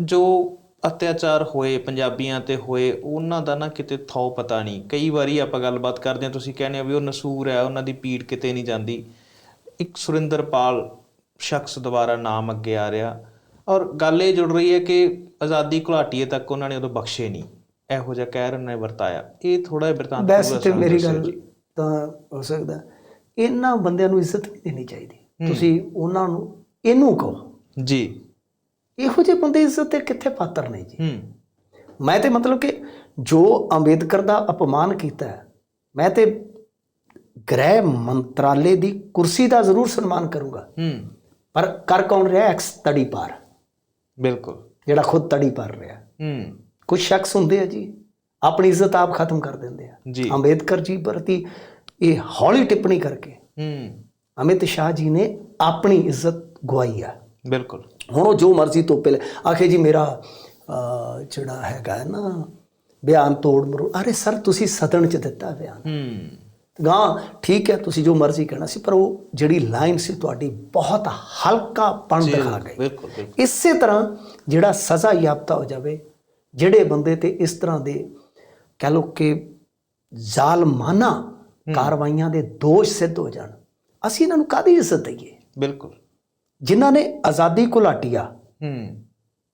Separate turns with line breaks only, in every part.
ਜੋ ਅਤਿਆਚਾਰ ਹੋਏ ਪੰਜਾਬੀਆਂ ਤੇ ਹੋਏ ਉਹਨਾਂ ਦਾ ਨਾ ਕਿਤੇ ਥੌ ਪਤਾ ਨਹੀਂ। ਕਈ ਵਾਰੀ ਆਪਾਂ ਗੱਲਬਾਤ ਕਰਦੇ ਹਾਂ ਤੁਸੀਂ ਕਹਿੰਦੇ ਹੋ ਵੀ ਉਹ ਨਸੂਰ ਹੈ ਉਹਨਾਂ ਦੀ ਪੀੜ ਕਿਤੇ ਨਹੀਂ ਜਾਂਦੀ। ਇੱਕ ਸੁਰਿੰਦਰਪਾਲ ਸ਼ਖਸ ਦੁਬਾਰਾ ਨਾਮ ਅੱਗੇ ਆ ਰਿਹਾ। ਔਰ ਗੱਲ ਇਹ ਜੁੜ ਰਹੀ ਹੈ ਕਿ ਆਜ਼ਾਦੀ ਘੁਲਾਟੀਏ ਤੱਕ ਉਹਨਾਂ ਨੇ ਉਦੋਂ ਬਖਸ਼ੇ ਨਹੀਂ। ਇਹੋ ਜਿਹਾ ਕਹਿਰ ਉਹਨਾਂ ਨੇ ਵਰਤਾਇਆ। ਇਹ ਥੋੜਾ ਜਿਹਾ ਬਿਰਤਾਂਤ ਪੂਰਾ
ਤੇ ਮੇਰੀ ਗੱਲ। ਤਾਂ ਹੋ ਸਕਦਾ ਇਹਨਾਂ ਬੰਦਿਆਂ ਨੂੰ ਇੱਜ਼ਤ ਨਹੀਂ ਦੇਣੀ ਚਾਹੀਦੀ। ਤੁਸੀਂ ਉਹਨਾਂ ਨੂੰ ਇਹਨੂੰ ਕਹੋ।
ਜੀ।
ਇਹੋ ਜਿਹੇ ਬੰਦੇ ਇੱਜ਼ਤ ਦੇ ਕਿੱਥੇ ਪਾਤਰ ਨੇ ਜੀ? ਮੈਂ ਤੇ ਮਤਲਬ ਕਿ ਜੋ ਅੰਬੇਦਕਰ ਦਾ ਅਪਮਾਨ ਕੀਤਾ ਹੈ, ਮੈਂ ਤੇ ਗ੍ਰਹਿ ਮੰਤਰਾਲੇ ਦੀ ਕੁਰਸੀ ਦਾ ਜ਼ਰੂਰ ਸਨਮਾਨ ਕਰੂੰਗਾ। ਪਰ ਕਰ ਕੌਣ ਰਿਹਾ ਐਕਸ ਤੜੀ ਪਾਰ।
ਬਿਲਕੁਲ।
ਜਿਹੜਾ ਖੁਦ ਤੜੀ ਪਾਰ ਰਿਹਾ।
ਹੂੰ।
ਕੁਝ ਸ਼ਖਸ ਹੁੰਦੇ ਆ ਜੀ ਆਪਣੀ ਇੱਜ਼ਤ ਆਪ ਖਤਮ ਕਰ ਦਿੰਦੇ ਆ।
ਜੀ।
ਅੰਬੇਦਕਰ ਜੀ ਪ੍ਰਤੀ ਇਹ ਹੌਲੀ ਟਿੱਪਣੀ ਕਰਕੇ
ਹੂੰ।
ਅਮਿਤ ਸ਼ਾਹ ਜੀ ਨੇ ਆਪਣੀ ਇੱਜ਼ਤ ਗਵਾਈ ਆ।
ਬਿਲਕੁਲ।
ਹੁਣ ਉਹ ਜੋ ਮਰਜ਼ੀ ਤੋਪੇ ਲੈ ਆਖੇ ਜੀ ਮੇਰਾ ਜਿਹੜਾ ਹੈਗਾ ਨਾ ਬਿਆਨ ਤੋੜ ਮਰੋ। ਅਰੇ ਸਰ ਤੁਸੀਂ ਸਦਨ ਚ ਦਿੱਤਾ ਬਿਆਨ।
ਹੂੰ।
ਗਾਂ ਠੀਕ ਹੈ ਤੁਸੀਂ ਜੋ ਮਰਜ਼ੀ ਕਹਿਣਾ ਸੀ ਪਰ ਉਹ ਜਿਹੜੀ ਲਾਈਨ ਸੀ ਤੁਹਾਡੀ ਬਹੁਤ ਹਲਕਾ ਪਣ ਦਿਖਾ ਗਈ।
ਬਿਲਕੁਲ ਬਿਲਕੁਲ।
ਇਸੇ ਤਰ੍ਹਾਂ ਜਿਹੜਾ ਸਜ਼ਾ ਯਾਫਤਾ ਹੋ ਜਾਵੇ ਜਿਹੜੇ ਬੰਦੇ ਤੇ ਇਸ ਤਰ੍ਹਾਂ ਦੇ ਕਹ ਲੋ ਕਿ ਜ਼ਾਲਮਾਨਾ ਕਾਰਵਾਈਆਂ ਦੇ ਦੋਸ਼ ਸਿੱਧ ਹੋ ਜਾਣ ਅਸੀਂ ਇਹਨਾਂ ਨੂੰ ਕਾਦੀ ਇੱਜ਼ਤ ਦਈਏ?
ਬਿਲਕੁਲ।
ਜਿਨ੍ਹਾਂ ਨੇ ਆਜ਼ਾਦੀ ਘੁਲਾਟੀਆ
ਹੂੰ।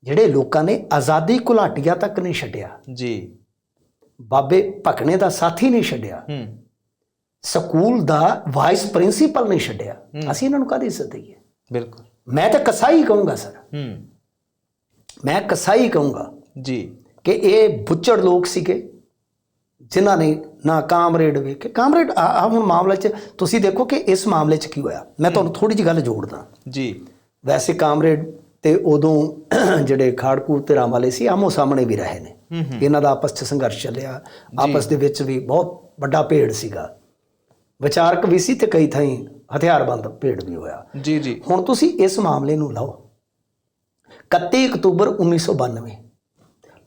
ਜਿਹੜੇ ਲੋਕਾਂ ਨੇ ਆਜ਼ਾਦੀ ਘੁਲਾਟੀਆ ਤੱਕ ਨਹੀਂ ਛੱਡਿਆ।
ਜੀ।
ਬਾਬੇ ਭਕਨੇ ਦਾ ਸਾਥੀ ਨਹੀਂ ਛੱਡਿਆ।
ਹੂੰ।
ਸਕੂਲ ਦਾ ਵਾਈਸ ਪ੍ਰਿੰਸੀਪਲ ਨਹੀਂ ਛੱਡਿਆ। ਅਸੀਂ ਇਹਨਾਂ ਨੂੰ ਕਾਦੀ ਇੱਜ਼ਤ ਦਈਏ?
ਬਿਲਕੁਲ।
ਮੈਂ ਤਾਂ ਕਸਾਈ ਕਹੂੰਗਾ ਸਰ।
ਹੂੰ।
ਮੈਂ ਕਸਾਈ ਕਹੂੰਗਾ
ਜੀ।
ਕਿ ਇਹ ਬੁੱਚੜ ਲੋਕ ਸੀਗੇ। ਜਿਨ੍ਹਾਂ ਨੇ ਨਾ ਕਾਮਰੇਡ ਵੇਖੇ। ਕਾਮਰੇਡ ਆ ਹੁਣ ਮਾਮਲੇ 'ਚ ਤੁਸੀਂ ਦੇਖੋ ਕਿ ਇਸ ਮਾਮਲੇ 'ਚ ਕੀ ਹੋਇਆ। ਮੈਂ ਤੁਹਾਨੂੰ ਥੋੜੀ ਜਿਹੀ ਗੱਲ ਜੋੜਦਾ।
ਜੀ।
ਵੈਸੇ ਕਾਮਰੇਡ ਤੇ ਉਦੋਂ ਜਿਹੜੇ ਖਾੜਕੂਟ ਤੇ ਰਾਮ ਵਾਲੇ ਸੀ ਆਮੋ ਸਾਹਮਣੇ ਵੀ ਰਹੇ ਨੇ। ਇਹਨਾਂ ਦਾ ਆਪਸ 'ਚ ਸੰਘਰਸ਼ ਚੱਲਿਆ। ਆਪਸ ਦੇ ਵਿੱਚ ਵੀ ਬਹੁਤ ਵੱਡਾ ਭੇੜ ਸੀਗਾ। ਵਿਚਾਰਕ ਵੀ ਸੀ ਤੇ ਕਈ ਥਾਈਂ ਹਥਿਆਰਬੰਦ ਭੇੜ ਵੀ ਹੋਇਆ।
ਜੀ ਜੀ।
ਹੁਣ ਤੁਸੀਂ ਇਸ ਮਾਮਲੇ ਨੂੰ ਲਓ। 31 ਅਕਤੂਬਰ 1992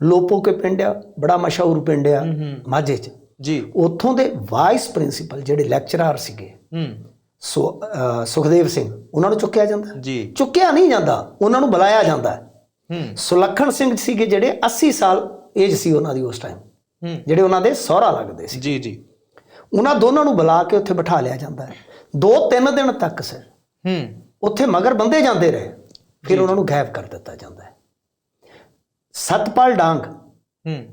ਲੋਪੋ ਕੇ ਪਿੰਡ ਆ ਬੜਾ ਮਸ਼ਹੂਰ ਪਿੰਡ ਆ ਮਾਝੇ 'ਚ।
ਜੀ।
ਉੱਥੋਂ ਦੇ ਵਾਈਸ ਪ੍ਰਿੰਸੀਪਲ ਜਿਹੜੇ ਲੈਕਚਰਰ ਸੀਗੇ
ਹੂੰ।
ਸੋ ਸੁਖਦੇਵ ਸਿੰਘ ਉਹਨਾਂ ਨੂੰ ਚੁੱਕਿਆ ਜਾਂਦਾ?
ਜੀ।
ਚੁੱਕਿਆ ਨਹੀਂ ਜਾਂਦਾ ਉਹਨਾਂ ਨੂੰ ਬੁਲਾਇਆ ਜਾਂਦਾ। ਹੈ।
ਹੂੰ
ਸੁਲੱਖਣ ਸਿੰਘ ਸੀਗੇ ਜਿਹੜੇ 80 ਸਾਲ ਏਜ ਸੀ ਉਹਨਾਂ ਦੀ ਉਸ ਟਾਈਮ
ਹੂੰ।
ਜਿਹੜੇ ਉਹਨਾਂ ਦੇ ਸਹੁਰਾ ਲੱਗਦੇ ਸੀ।
ਜੀ ਜੀ।
ਉਹਨਾਂ ਦੋਨਾਂ ਨੂੰ ਬੁਲਾ ਕੇ ਉੱਥੇ ਬਿਠਾ ਲਿਆ ਜਾਂਦਾ ਹੈ। ਦੋ ਤਿੰਨ ਦਿਨ ਤੱਕ ਸਰ।
ਹੂੰ।
ਉੱਥੇ ਮਗਰ ਬੰਦੇ ਜਾਂਦੇ ਰਹੇ। ਫਿਰ ਉਹਨਾਂ ਨੂੰ ਗਾਇਬ ਕਰ ਦਿੱਤਾ ਜਾਂਦਾ ਹੈ। ਸਤਪਾਲ ਡਾਂਗ।
ਹੂੰ।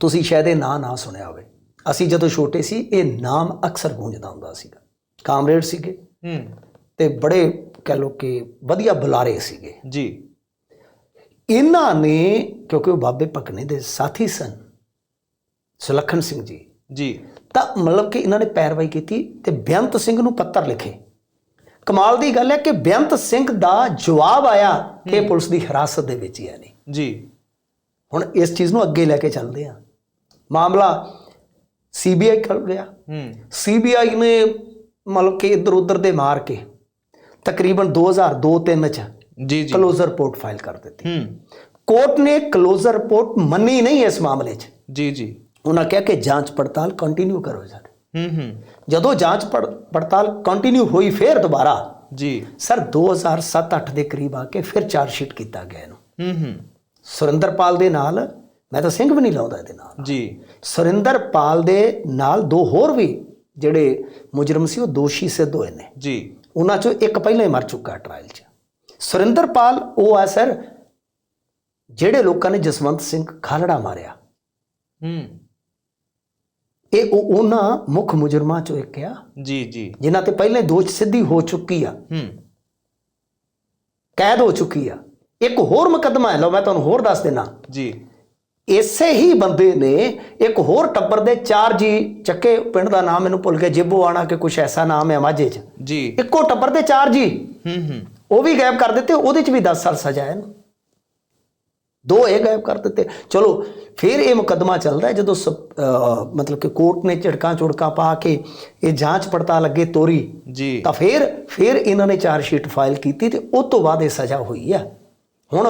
ਤੁਸੀਂ ਸ਼ਾਇਦ ਇਹ ਨਾਂ ਨਾ ਸੁਣਿਆ ਹੋਵੇ। ਅਸੀਂ ਜਦੋਂ ਛੋਟੇ ਸੀ ਇਹ ਨਾਮ ਅਕਸਰ ਗੂੰਜਦਾ ਹੁੰਦਾ ਸੀਗਾ। ਕਾਮਰੇਡ ਸੀਗੇ।
ਹੂੰ।
ਤੇ ਬੜੇ ਕਹਿ ਲੋ ਕਿ ਵਧੀਆ ਬੁਲਾਰੇ ਸੀਗੇ।
ਜੀ।
ਇਹਨਾਂ ਨੇ ਕਿਉਂਕਿ ਉਹ ਬਾਬੇ ਭਕਨੇ ਦੇ ਸਾਥੀ ਸਨ ਸੁਲੱਖਣ ਸਿੰਘ ਜੀ।
ਜੀ।
ਤਾਂ ਮਤਲਬ ਕਿ ਇਹਨਾਂ ਨੇ ਪੈਰਵਾਈ ਕੀਤੀ ਤੇ ਬੇਅੰਤ ਸਿੰਘ ਨੂੰ ਪੱਤਰ ਲਿਖੇ। ਕਮਾਲ ਦੀ ਗੱਲ ਹੈ ਕਿ ਬੇਅੰਤ ਸਿੰਘ ਦਾ ਜਵਾਬ ਆਇਆ ਕਿ ਪੁਲਿਸ ਦੀ ਹਿਰਾਸਤ ਦੇ ਵਿੱਚ ਹੀ ਹੈ ਨਹੀਂ
ਜੀ।
ਹੁਣ ਇਸ ਚੀਜ਼ ਨੂੰ ਅੱਗੇ ਲੈ ਕੇ ਚੱਲਦੇ ਹਾਂ ਮਾਮਲਾ ਸੀਬੀਆਈ ਕਰ ਗਿਆ
ਹੂੰ।
ਸੀਬੀਆਈ ਨੇ ਮਤਲਬ ਕਿ ਇੱਧਰ ਉੱਧਰ ਦੇ ਮਾਰ ਕੇ ਤਕਰੀਬਨ 2002-3 ਚ
ਜੀ ਜੀ।
ਕਲੋਜ਼ਰ ਰਿਪੋਰਟ ਫਾਈਲ ਕਰ ਦਿੱਤੀ।
ਹੂੰ।
ਕੋਰਟ ਨੇ ਕਲੋਜ਼ਰ ਰਿਪੋਰਟ ਮੰਨੀ ਨਹੀਂ ਇਸ ਮਾਮਲੇ 'ਚ।
ਜੀ ਜੀ।
ਉਹਨਾਂ ਕਿਹਾ ਕਿ ਜਾਂਚ ਪੜਤਾਲ ਕੰਟੀਨਿਊ ਕਰੋ ਸਰ।
ਹੂੰ ਹੂੰ।
ਜਦੋਂ ਜਾਂਚ ਪੜ- ਪੜਤਾਲ ਕੰਟੀਨਿਊ ਹੋਈ ਫਿਰ ਦੁਬਾਰਾ
ਜੀ।
ਸਰ 2007-8 ਦੇ ਕਰੀਬ ਆ ਕੇ ਫਿਰ ਚਾਰਜ ਸ਼ੀਟ ਕੀਤਾ ਗਿਆ ਇਹਨੂੰ।
ਹੂੰ ਹੂੰ।
ਸੁਰਿੰਦਰਪਾਲ ਦੇ ਨਾਲ ਮੈਂ ਤਾਂ ਸਿੰਘ ਵੀ ਨਹੀਂ ਲਾਉਂਦਾ ਇਹਦੇ ਨਾਲ।
ਜੀ।
ਸੁਰਿੰਦਰਪਾਲ ਦੇ ਨਾਲ ਦੋ ਹੋਰ ਵੀ ਜਿਹੜੇ ਮੁਜਰਮ ਸੀ ਉਹ ਦੋਸ਼ੀ ਸਿੱਧ ਹੋਏ ਨੇ।
ਜੀ।
ਉਹਨਾਂ ਚੋਂ ਇੱਕ ਪਹਿਲਾਂ ਹੀ ਮਰ ਚੁੱਕਾ ਟ੍ਰਾਇਲ 'ਚ। ਸੁਰਿੰਦਰਪਾਲ ਉਹ ਆ ਸਰ ਜਿਹੜੇ ਲੋਕਾਂ ਨੇ ਜਸਵੰਤ ਸਿੰਘ ਖਾਲੜਾ ਮਾਰਿਆ।
ਹੂੰ।
ਇਹ ਉਹ ਉਹਨਾਂ ਮੁੱਖ ਮੁਜਰਮਾਂ ਚੋਂ ਇੱਕ ਆ।
ਜੀ ਜੀ।
ਜਿਨ੍ਹਾਂ ਤੇ ਪਹਿਲੇ ਦੋਸ਼ ਸਿੱਧੀ ਹੋ ਚੁੱਕੀ ਆ।
ਹੂੰ।
ਕੈਦ ਹੋ ਚੁੱਕੀ ਆ। ਇੱਕ ਹੋਰ ਮੁਕੱਦਮਾ ਹੈ ਲਓ ਮੈਂ ਤੁਹਾਨੂੰ ਹੋਰ ਦੱਸ ਦੇਣਾ
ਜੀ।
ਇਸੇ ਹੀ ਬੰਦੇ ਨੇ ਇੱਕ ਹੋਰ ਟੱਬਰ ਦੇ ਚਾਰ ਜੀ ਚੱਕੇ ਪਿੰਡ ਦਾ ਨਾਮ ਮੈਨੂੰ ਭੁੱਲ ਗਿਆ ਜਿੱਬੋ ਆਣਾ ਕਿ ਕੁਛ ਐਸਾ ਨਾਮ ਹੈ ਮਾਝੇ 'ਚ।
ਜੀ।
ਇੱਕੋ ਟੱਬਰ ਦੇ ਚਾਰ ਜੀ।
ਹੂੰ ਹੂੰ।
ਉਹ ਵੀ ਗਾਇਬ ਕਰ ਦਿੱਤੇ ਉਹਦੇ 'ਚ ਵੀ 10 ਸਾਲ ਸਜ਼ਾ ਹੈ ਨਾ ਦੋ ਇਹ ਗਾਇਬ ਕਰ ਦਿੱਤੇ। ਚਲੋ ਫਿਰ ਇਹ ਮੁਕੱਦਮਾ ਚੱਲਦਾ ਜਦੋਂ ਮਤਲਬ ਕਿ ਕੋਰਟ ਨੇ ਝੜਕਾਂ ਝੁੜਕਾਂ ਪਾ ਕੇ ਇਹ ਜਾਂਚ ਪੜਤਾਲ ਅੱਗੇ ਤੋਰੀ
ਜੀ।
ਤਾਂ ਫਿਰ ਫਿਰ ਇਹਨਾਂ ਨੇ ਚਾਰਜ ਸ਼ੀਟ ਫਾਈਲ ਕੀਤੀ ਤੇ ਉਸ ਤੋਂ ਬਾਅਦ ਇਹ ਸਜ਼ਾ ਹੋਈ ਆ। ਹੁਣ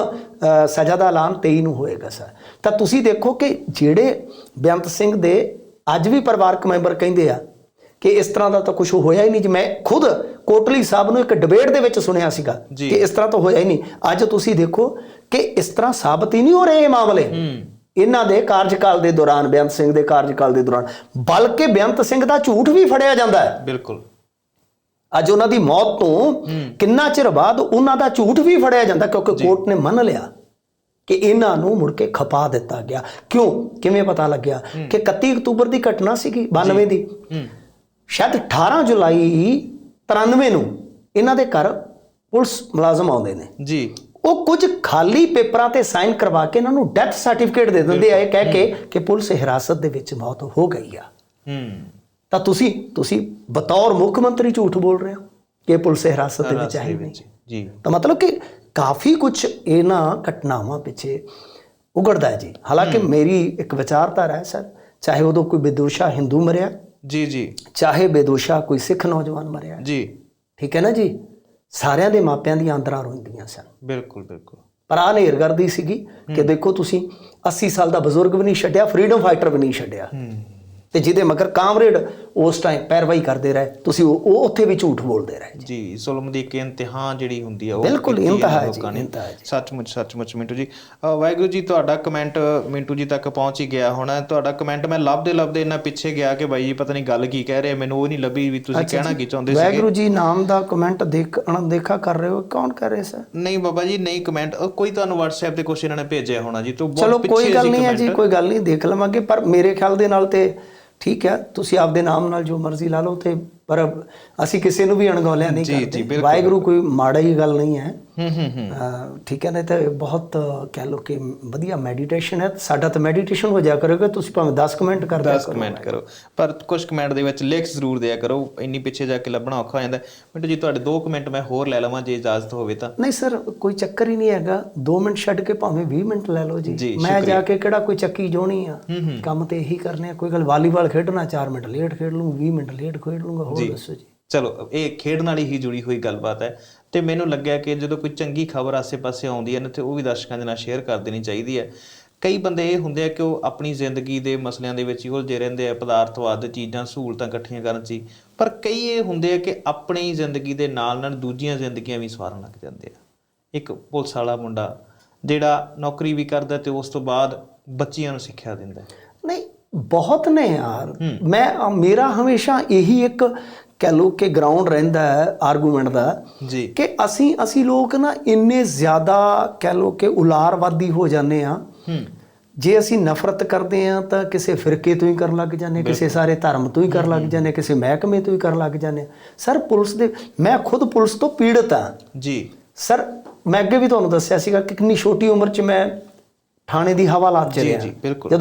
ਸਜ਼ਾ ਦਾ ਐਲਾਨ 23 ਨੂੰ ਹੋਏਗਾ ਸਰ। ਤਾਂ ਤੁਸੀਂ ਦੇਖੋ ਕਿ ਜਿਹੜੇ ਬੇਅੰਤ ਸਿੰਘ ਦੇ ਅੱਜ ਵੀ ਪਰਿਵਾਰਕ ਮੈਂਬਰ ਕਹਿੰਦੇ ਆ ਕਿ ਇਸ ਤਰ੍ਹਾਂ ਦਾ ਤਾਂ ਕੁਝ ਹੋਇਆ ਹੀ ਨਹੀਂ ਜੀ। ਮੈਂ ਖੁਦ ਕੋਟਲੀ ਸਾਹਿਬ ਨੂੰ ਇੱਕ ਡਿਬੇਟ ਦੇ ਵਿੱਚ ਸੁਣਿਆ ਸੀਗਾ। ਕਿ ਇਸ ਤਰ੍ਹਾਂ ਤਾਂ ਹੋਇਆ ਹੀ ਨਹੀਂ। ਅੱਜ ਤੁਸੀਂ ਦੇਖੋ ਕਿ ਇਸ ਤਰ੍ਹਾਂ ਸਾਬਤ ਹੀ ਨਹੀਂ ਹੋ ਰਹੇ ਇਹ ਮਾਮਲੇ। ਇਹਨਾਂ ਦੇ ਕਾਰਜਕਾਲ ਦੇ ਦੌਰਾਨ ਬੇਅੰਤ ਸਿੰਘ ਦੇ ਕਾਰਜਕਾਲ ਦੇ ਦੌਰਾਨ ਬਲਕਿ ਬੇਅੰਤ ਸਿੰਘ ਦਾ ਝੂਠ ਵੀ ਫੜਿਆ ਜਾਂਦਾ ਹੈ।
ਬਿਲਕੁਲ।
ਅੱਜ ਉਹਨਾਂ ਦੀ ਮੌਤ ਤੋਂ ਕਿੰਨਾ ਚਿਰ ਬਾਅਦ ਉਹਨਾਂ ਦਾ ਝੂਠ ਵੀ ਫੜਿਆ ਜਾਂਦਾ ਕਿਉਂਕਿ ਕੋਰਟ ਨੇ ਮੰਨ ਲਿਆ ਕਿ ਇਹਨਾਂ ਨੂੰ ਮੁੜ ਕੇ ਖਪਾ ਦਿੱਤਾ ਗਿਆ। ਕਿਉਂ? ਕਿਵੇਂ ਪਤਾ ਲੱਗਿਆ ਕਿ 31 ਅਕਤੂਬਰ ਦੀ ਘਟਨਾ ਸੀਗੀ 92 ਦੀ। ਸ਼ਾਇਦ 18 ਜੁਲਾਈ 93 ਨੂੰ ਇਹਨਾਂ ਦੇ ਘਰ ਪੁਲਿਸ ਮੁਲਾਜ਼ਮ ਆਉਂਦੇ ਨੇ।
ਜੀ।
ਉਹ ਕੁਝ ਖਾਲੀ ਪੇਪਰਾਂ ਤੇ ਸਾਈਨ ਕਰਵਾ ਕੇ ਇਹਨਾਂ ਨੂੰ ਡੈਥ ਸਰਟੀਫਿਕੇਟ ਦੇ ਦਿੰਦੇ ਆ। ਇਹ ਕਹਿ ਕੇ ਕਿ ਪੁਲਿਸ ਹਿਰਾਸਤ ਦੇ ਵਿੱਚ ਮੌਤ ਹੋ ਗਈ ਆ।
ਹੂੰ।
ਤਾਂ ਤੁਸੀਂ ਤੁਸੀਂ ਬਤੌਰ ਮੁੱਖ ਮੰਤਰੀ ਝੂਠ ਬੋਲ ਰਹੇ ਹੋ ਕਿ ਪੁਲਿਸ ਹਿਰਾਸਤ ਦੇ ਵਿੱਚ ਆਈ ਨਹੀਂ
ਜੀ।
ਤਾਂ ਮਤਲਬ ਕਿ ਕਾਫੀ ਕੁਝ ਇਹਨਾਂ ਘਟਨਾਵਾਂ ਪਿੱਛੇ ਉਗੜਦਾ ਹੈ ਜੀ। ਹਾਲਾਂਕਿ ਮੇਰੀ ਇੱਕ ਵਿਚਾਰਧਾਰਾ ਹੈ ਸਰ। ਚਾਹੇ ਉਦੋਂ ਕੋਈ ਬੇਦੋਸ਼ਾ ਹਿੰਦੂ ਮਰਿਆ
ਜੀ ਜੀ।
ਚਾਹੇ ਬੇਦੋਸ਼ਾ ਕੋਈ ਸਿੱਖ ਨੌਜਵਾਨ ਮਰਿਆ।
ਜੀ।
ਠੀਕ ਹੈ ਨਾ ਜੀ? ਸਾਰਿਆਂ ਦੇ ਮਾਪਿਆਂ ਦੀਆਂ ਅੰਦਰਾਂ ਰੋਂਦੀਆਂ ਸਨ।
ਬਿਲਕੁਲ ਬਿਲਕੁਲ।
ਪਰ ਆ ਨੇਰਗਰਦੀ ਸੀਗੀ ਕਿ ਦੇਖੋ ਤੁਸੀਂ 80 ਸਾਲ ਦਾ ਬਜ਼ੁਰਗ ਵੀ ਨਹੀਂ ਛੱਡਿਆ ਫਰੀडम ਫਾਈਟਰ ਵੀ ਨਹੀਂ ਛੱਡਿਆ। ਤੇ ਜਿਹਦੇ ਮਗਰ ਕਾਮਰੇਡ ਉਸ ਟਾਈਮ ਪੈਰਵਾਈ ਕਰਦੇ ਰਹੇ। ਤੁਸੀਂ ਉਹ ਉੱਥੇ ਵੀ ਝੂਠ ਬੋਲਦੇ ਰਹੇ
ਜੀ। ਜ਼ੁਲਮ ਦੀ ਇੱਕ ਇੰਤਹਾ ਜਿਹੜੀ ਹੁੰਦੀ ਆ ਉਹ
ਬਿਲਕੁਲ, ਇੰਤਹਾ ਜੀ।
ਸੱਚਮੁੱਚ ਸੱਚਮੁੱਚ ਮਿੰਟੂ ਜੀ। ਵਾਹਿਗੁਰੂ ਜੀ ਤੁਹਾਡਾ ਕਮੈਂਟ ਮਿੰਟੂ ਜੀ ਤੱਕ ਪਹੁੰਚ ਹੀ ਗਿਆ ਹੋਣਾ। ਤੁਹਾਡਾ ਕਮੈਂਟ ਮੈਂ ਲੱਭਦੇ ਲੱਭਦੇ ਇੰਨਾ ਪਿੱਛੇ ਗਿਆ ਕਿ ਬਾਈ ਜੀ ਪਤਾ ਨਹੀਂ ਗੱਲ ਕੀ ਕਹਿ ਰਹੇ ਮੈਨੂੰ ਉਹ ਨਹੀਂ ਲੱਭੀ ਵੀ ਤੁਸੀਂ ਕਹਿਣਾ ਕੀ ਚਾਹੁੰਦੇ ਸੀਗੇ।
ਵਾਹਿਗੁਰੂ ਜੀ ਨਾਮ ਦਾ ਕਮੈਂਟ ਦੇਖ ਅਣਦੇਖਾ ਕਰ ਰਹੇ ਹੋ ਕੌਣ ਕਰ ਰਹੇ ਸਰ?
ਨਹੀਂ ਬਾਬਾ ਜੀ ਨਹੀਂ ਕਮੈਂਟ ਕੋਈ ਤੁਹਾਨੂੰ WhatsApp ਤੇ ਕੁਛ ਇਹਨਾਂ ਨੇ ਭੇਜਿਆ ਹੋਣਾ ਜੀ ਤੋਂ ਬਹੁਤ
ਚਲੋ
ਪਿੱਛੇ
ਕੋਈ ਗੱਲ ਨਹੀਂ ਹੈ ਜੀ। ਕੋਈ ਗੱਲ ਨਹੀਂ ਦੇਖ ਲਵਾਂਗੇ ਪਰ ਮੇਰੇ ਖਿਆਲ ਦੇ ਨਾਲ ਤੇ ਠੀਕ ਹੈ ਤੁਸੀਂ ਆਪਦੇ ਨਾਮ ਨਾਲ ਜੋ ਮਰਜ਼ੀ ਲਾ ਲਓ ਤੇ ਪਰ ਅਸੀਂ ਕਿਸੇ ਨੂੰ ਵੀ ਅਣਗੌਲਿਆ ਨਹੀਂ ਕਰਦੇ। ਵਾਹਿਗੁਰੂ ਕੋਈ ਮਾੜਾ ਹੀ ਗੱਲ ਨਹੀਂ ਹੈ।
ਹੂੰ
ਠੀਕ ਹੈ ਨਾ ਤੇ ਬਹੁਤ ਕਹਿ ਲਓ ਕਿ ਵਧੀਆ ਮੈਡੀਟੇਸ਼ਨ ਹੈ। ਸਾਡਾ ਤਾਂ ਮੈਡੀਟੇਸ਼ਨ ਹੋ ਜਾ ਕਰੇਗਾ ਤੁਸੀਂ ਭਾਵੇਂ 10 ਕਮੈਂਟ ਕਰ ਦਿਆ
10 ਕਮੈਂਟ ਕਰੋ। ਪਰ ਕੁਝ ਕਮੈਂਟ ਦੇ ਵਿੱਚ ਲਿੰਕਸ ਜ਼ਰੂਰ ਦਿਆ ਕਰੋ। ਇੰਨੀ ਪਿੱਛੇ ਜਾ ਕੇ ਲੱਭਣਾ ਔਖਾ ਹੋ ਜਾਂਦਾ। ਮਿੰਟੂ ਜੀ ਤੁਹਾਡੇ ਦੋ ਕਮੈਂਟ ਮੈਂ ਹੋਰ ਲੈ ਲਵਾਂ ਜੇ ਇਜਾਜ਼ਤ ਹੋਵੇ ਤਾਂ।
ਨਹੀਂ ਸਰ ਕੋਈ ਚੱਕਰ ਹੀ ਨਹੀਂ ਹੈਗਾ। 2 ਮਿੰਟ ਛੱਡ ਕੇ ਭਾਵੇਂ 20 ਮਿੰਟ ਲੈ ਲਓ ਜੀ।
ਜੀ,
ਮੈਂ ਜਾ ਕੇ ਕਿਹੜਾ ਕੋਈ ਚੱਕੀ ਜੋਣੀ ਆ? ਕੰਮ ਤੇ ਇਹੀ ਕਰਨੇ ਆ। ਕੋਈ ਗੱਲ ਵਾਲੀਬਾਲ ਖੇਡਣਾ 4 ਮਿੰਟ ਲੇਟ ਖੇਡ ਲੂੰ 20 ਮਿੰਟ ਲੇਟ ਖੇਡ ਲੂੰਗਾ ਹੋਰ ਦੱਸੋ ਜੀ।
ਚਲੋ ਇਹ ਖੇਡ ਨਾਲ ਹੀ ਜੁੜੀ ਹੋਈ ਗੱਲਬਾਤ ਹੈ। ਤੇ ਮੈਨੂੰ ਲੱਗਿਆ ਕਿ ਜਦੋਂ ਕੋਈ ਚੰਗੀ ਖਬਰ ਆਸੇ-ਪਾਸੇ ਆਉਂਦੀ ਹੈ ਨਾ ਤੇ ਉਹ ਵੀ ਦਰਸ਼ਕਾਂ ਦੇ ਨਾਲ ਸ਼ੇਅਰ ਕਰ ਦੇਣੀ ਚਾਹੀਦੀ ਹੈ ਕਈ ਬੰਦੇ ਇਹ ਹੁੰਦੇ ਆ ਕਿ ਉਹ ਆਪਣੀ ਜ਼ਿੰਦਗੀ ਦੇ ਮਸਲਿਆਂ ਦੇ ਵਿੱਚ ਹੀ ਉਲਝੇ ਰਹਿੰਦੇ ਆ ਪਦਾਰਥਵਾਦ ਚੀਜ਼ਾਂ ਸਹੂਲਤਾਂ ਇਕੱਠੀਆਂ ਕਰਨ 'ਚ। ਪਰ ਕਈ ਇਹ ਹੁੰਦੇ ਆ ਕਿ ਆਪਣੀ ਜ਼ਿੰਦਗੀ ਦੇ ਨਾਲ ਨਾਲ ਦੂਜੀਆਂ ਜ਼ਿੰਦਗੀਆਂ ਵੀ ਸਵਾਰਨ ਲੱਗ ਜਾਂਦੇ ਆ ਇੱਕ ਪੁਲਿਸ ਵਾਲਾ ਮੁੰਡਾ ਜਿਹੜਾ ਨੌਕਰੀ ਵੀ ਕਰਦਾ ਤੇ ਉਸ ਤੋਂ ਬਾਅਦ ਬੱਚਿਆਂ ਨੂੰ ਸਿੱਖਿਆ ਦਿੰਦਾ।
ਨਹੀਂ ਬਹੁਤ ਨੇ ਯਾਰ ਮੈਂ ਮੇਰਾ ਹਮੇਸ਼ਾ ਇਹੀ ਇੱਕ ਕਹਿ ਲਓ ਕਿ ਗਰਾਊਂਡ ਰਹਿੰਦਾ ਹੈ ਆਰਗੂਮੈਂਟ ਦਾ
ਜੀ।
ਕਿ ਅਸੀਂ ਅਸੀਂ ਲੋਕ ਨਾ ਇੰਨੇ ਜ਼ਿਆਦਾ ਕਹਿ ਲਓ ਕਿ ਉਲਾਰਵਾਦੀ ਹੋ ਜਾਂਦੇ ਆ
ਹੂੰ।
ਜੇ ਅਸੀਂ ਨਫ਼ਰਤ ਕਰਦੇ ਆ ਤਾਂ ਕਿਸੇ ਫਿਰਕੇ ਤੋਂ ਹੀ ਕਰਨ ਲੱਗ ਜਾਂਦੇ ਕਿਸੇ ਸਾਰੇ ਧਰਮ ਤੋਂ ਹੀ ਕਰਨ ਲੱਗ ਜਾਂਦੇ ਕਿਸੇ ਮਹਿਕਮੇ ਤੋਂ ਹੀ ਕਰਨ ਲੱਗ ਜਾਂਦੇ। ਸਰ ਪੁਲਿਸ ਦੇ ਮੈਂ ਖੁਦ ਪੁਲਿਸ ਤੋਂ ਪੀੜਤ ਆ
ਜੀ।
ਸਰ ਮੈਂ ਅੱਗੇ ਵੀ ਤੁਹਾਨੂੰ ਦੱਸਿਆ ਸੀਗਾ ਕਿ ਕਿੰਨੀ ਛੋਟੀ ਉਮਰ 'ਚ ਮੈਂ ਥਾਣੇ ਦੀ ਹਵਾਲਾਤ ਚ
ਜੀ
ਰਿਹਾ।
ਜੀ ਬਿਲਕੁਲ।